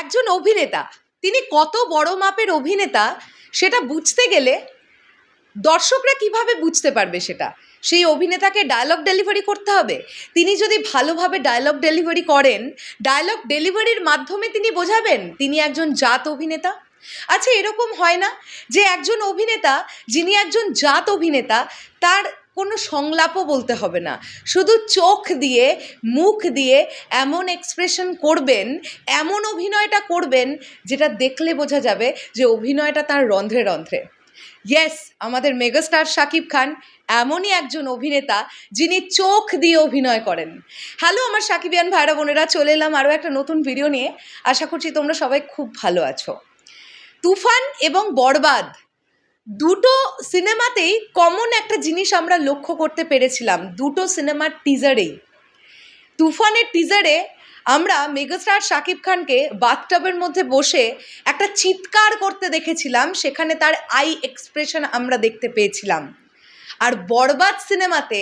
একজন অভিনেতা। তিনি কত বড় মাপের অভিনেতা সেটা বুঝতে গেলে দর্শকরা কীভাবে বুঝতে পারবে সেটা? সেই অভিনেতাকে ডায়লগ ডেলিভারি করতে হবে। তিনি যদি ভালোভাবে ডায়লগ ডেলিভারি করেন ডায়লগ ডেলিভারির মাধ্যমে তিনি বোঝাবেন তিনি একজন জাত অভিনেতা? আচ্ছা এরকম হয় না যে একজন অভিনেতা যিনি একজন জাত অভিনেতা, তার কোনো সংলাপও বলতে হবে না। শুধু চোখ দিয়ে, মুখ দিয়ে এমন এক্সপ্রেশন করবেন, এমন অভিনয়টা করবেন যেটা দেখলে বোঝা যাবে যে অভিনয়টা তার রন্ধ্রে রন্ধ্রে। ইয়েস আমাদের মেগাস্টার শাকিব খান এমনই একজন অভিনেতা যিনি চোখ দিয়ে অভিনয় করেন। হ্যালো আমার সাকিবিয়ান ভাইরা বোনেরা, চলে এলাম আরও একটা নতুন ভিডিও নিয়ে। আশা করছি তোমরা সবাই খুব ভালো আছো। তুফান এবং বরবাদ দুটো সিনেমাতেই কমন একটা জিনিস আমরা লক্ষ্য করতে পেরেছিলাম, দুটো সিনেমার টিজারেই তুফানের টিজারে আমরা মেগাস্টার শাকিব খানকে বাথটবের মধ্যে বসে একটা চিৎকার করতে দেখেছিলাম, সেখানে তার আই এক্সপ্রেশন আমরা দেখতে পেয়েছিলাম। আর বরবাদ সিনেমাতে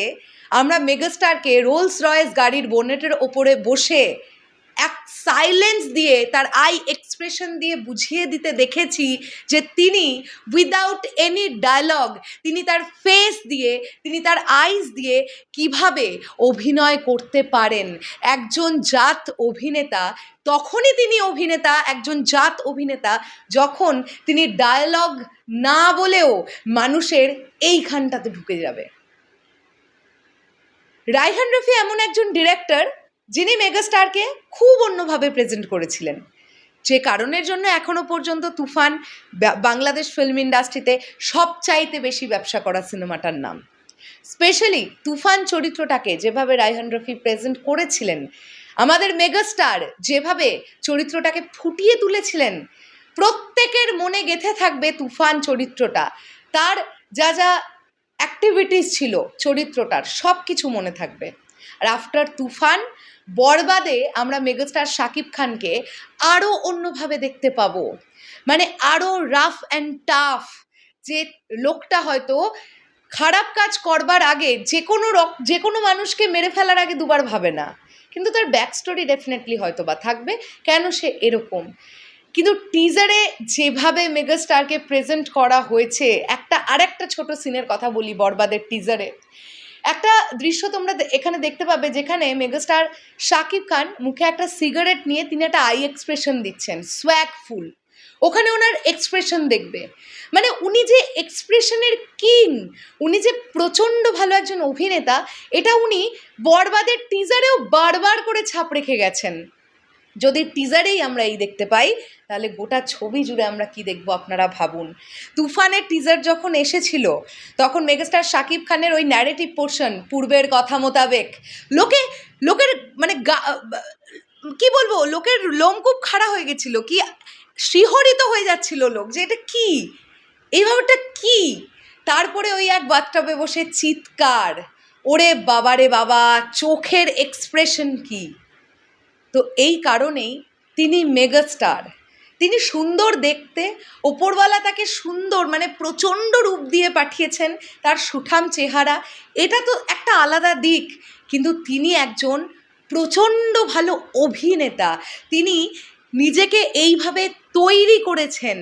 আমরা মেগাস্টারকে রোলস রয়েস গাড়ির বোনেটের ওপরে বসে এক সাইলেন্স দিয়ে, তার আই এক্সপ্রেশন দিয়ে বুঝিয়ে দিতে দেখেছি যে তিনি উইদাউট এনি ডায়লগ তিনি তার ফেস দিয়ে, তিনি তার আইস দিয়ে কীভাবে অভিনয় করতে পারেন। একজন জাত অভিনেতা, তখনই তিনি অভিনেতা, একজন জাত অভিনেতা, যখন তিনি ডায়লগ না বলেও মানুষের এইখানটাতে ঢুকে যাবে। রাইহান রফি এমন একজন ডিরেক্টর যিনি মেগাস্টারকে খুব অন্যভাবে প্রেজেন্ট করেছিলেন। যে কারণের জন্য এখনও পর্যন্ত তুফান বাংলাদেশ ফিল্ম ইন্ডাস্ট্রিতে সবচাইতে বেশি ব্যবসা করা সিনেমাটার নাম। স্পেশালি তুফান চরিত্রটাকে যেভাবে রায়হান রফি প্রেজেন্ট করেছিলেন, আমাদের মেগাস্টার যেভাবে চরিত্রটাকে ফুটিয়ে তুলেছিলেন, প্রত্যেকের মনে গেঁথে থাকবে তুফান চরিত্রটা। তার যা যা অ্যাক্টিভিটিস ছিল চরিত্রটার সব কিছু মনে থাকবে। আর আফটার তুফান বরবাদে আমরা মেগাস্টার শাকিব খানকে আরও অন্যভাবে দেখতে পাবো। মানে আরও রাফ অ্যান্ড টাফ যে লোকটা হয়তো খারাপ কাজ করবার আগে যে কোনো রক যে কোনো মানুষকে মেরে ফেলার আগে দুবার ভাবে না। কিন্তু তার ব্যাক স্টোরি ডেফিনেটলি হয়তো বা থাকবে, কেন সে এরকম? কিন্তু টিজারে যেভাবে মেগাস্টারকে প্রেজেন্ট করা হয়েছে, একটা, আরেকটা ছোট সিনের কথা বলি বরবাদের টিজারে একটা দৃশ্য তোমরা এখানে দেখতে পাবে যেখানে মেগাস্টার শাকিব খান মুখে একটা সিগারেট নিয়ে তিনি একটা আই এক্সপ্রেশন দিচ্ছেন সোয়াগ ফুল। ওখানে ওনার এক্সপ্রেশন দেখবে। মানে উনি যে এক্সপ্রেশনের কিং, উনি যে প্রচণ্ড ভালো একজন অভিনেতা, এটা উনি বরবাদের টিজারেও বারবার করে ছাপ রেখে গেছেন। যদি টিজারেই আমরা এই দেখতে পাই, তাহলে গোটা ছবি জুড়ে আমরা কি দেখব আপনারা ভাবুন। তুফানের টিজার যখন এসেছিল, তখন মেগাস্টার শাকিব খানের ওই ন্যারেটিভ পোর্শন পূর্বের কথা মোতাবেক, লোকে, লোকের মানে গা- কি বলব, লোকের লোমকূপ খাড়া হয়ে গেছিল, কি শিহরিত হয়ে যাচ্ছিল লোক যে এটা কি? ব্যাপারটা কি? তারপরে ওই এক বাথটবে বসে চিৎকার, ওরে বাবারে বাবা, চোখের এক্সপ্রেশন কি? তো এই কারণেই তিনি মেগাস্টার। তিনি সুন্দর দেখতে, ওপরওয়ালা তাকে সুন্দর মানে প্রচণ্ড রূপ দিয়ে পাঠিয়েছেন তার সুঠাম চেহারা। এটা তো একটা আলাদা দিক, কিন্তু তিনি একজন প্রচণ্ড ভালো অভিনেতা। তিনি নিজেকে এইভাবে তৈরি করেছেন,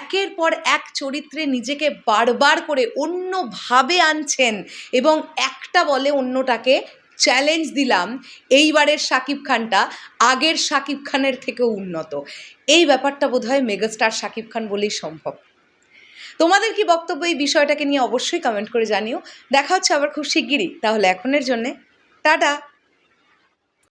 একের পর এক চরিত্রে নিজেকে বারবার করে অন্যভাবে আনছেন এবং একটা বলে অন্যটাকে চ্যালেঞ্জ দিলাম এইবারের শাকিব খানটা, আগের শাকিব খানের থেকেও উন্নত। এই ব্যাপারটা বোধহয় মেগাস্টার শাকিব খান বলেই সম্ভব। তোমাদের কি বক্তব্য এই বিষয়টাকে নিয়ে অবশ্যই কমেন্ট করে জানিও। দেখা হচ্ছে আবার খুব শিগগিরই, তাহলে এখনের জন্যে। টাটা!